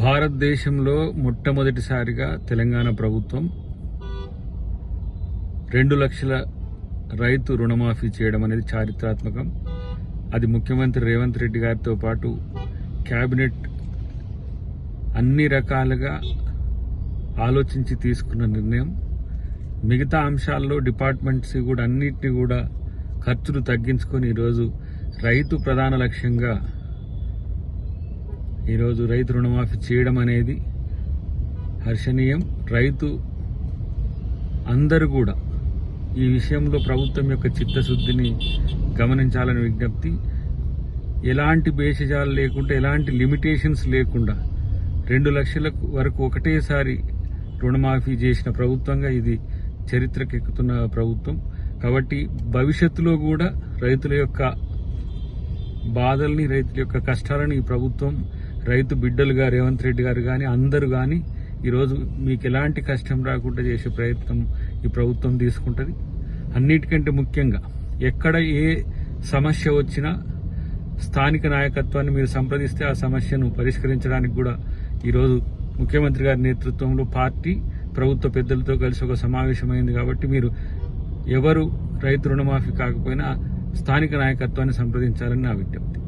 భారతదేశంలో మొట్టమొదటిసారిగా తెలంగాణ ప్రభుత్వం రెండు లక్షల రైతు రుణమాఫీ చేయడం అనేది చారిత్రాత్మకం. అది ముఖ్యమంత్రి రేవంత్ రెడ్డి గారితో పాటు కేబినెట్ అన్ని రకాలుగా ఆలోచించి తీసుకున్న నిర్ణయం. మిగతా అంశాల్లో డిపార్ట్మెంట్స్ కూడా అన్నిటిని కూడా ఖర్చులు తగ్గించుకొని ఈరోజు రైతు ప్రధాన లక్ష్యంగా ఈరోజు రైతు రుణమాఫీ చేయడం అనేది హర్షణీయం. రైతు అందరూ కూడా ఈ విషయంలో ప్రభుత్వం యొక్క చిత్తశుద్ధిని గమనించాలని విజ్ఞప్తి. ఎలాంటి భేషజాలు లేకుండా ఎలాంటి లిమిటేషన్స్ లేకుండా రెండు లక్షల వరకు ఒకటేసారి రుణమాఫీ చేసిన ప్రభుత్వంగా ఇది చరిత్రకెక్కుతున్న ప్రభుత్వం. కాబట్టి భవిష్యత్తులో కూడా రైతుల యొక్క బాధల్ని రైతుల యొక్క కష్టాలని ఈ ప్రభుత్వం రైతు బిడ్డలుగా రేవంత్ రెడ్డి గారు కానీ అందరూ కానీ ఈరోజు మీకు ఎలాంటి కష్టం రాకుండా చేసే ప్రయత్నం ఈ ప్రభుత్వం తీసుకుంటుంది. అన్నిటికంటే ముఖ్యంగా ఎక్కడ ఏ సమస్య వచ్చినా స్థానిక నాయకత్వాన్ని మీరు సంప్రదిస్తే ఆ సమస్యను పరిష్కరించడానికి కూడా ఈరోజు ముఖ్యమంత్రి గారి నేతృత్వంలో పార్టీ ప్రభుత్వ పెద్దలతో కలిసి ఒక సమావేశమైంది కాబట్టి మీరు ఎవరు రైతు రుణమాఫీ కాకపోయినా స్థానిక నాయకత్వాన్ని సంప్రదించాలని నా విజ్ఞప్తి.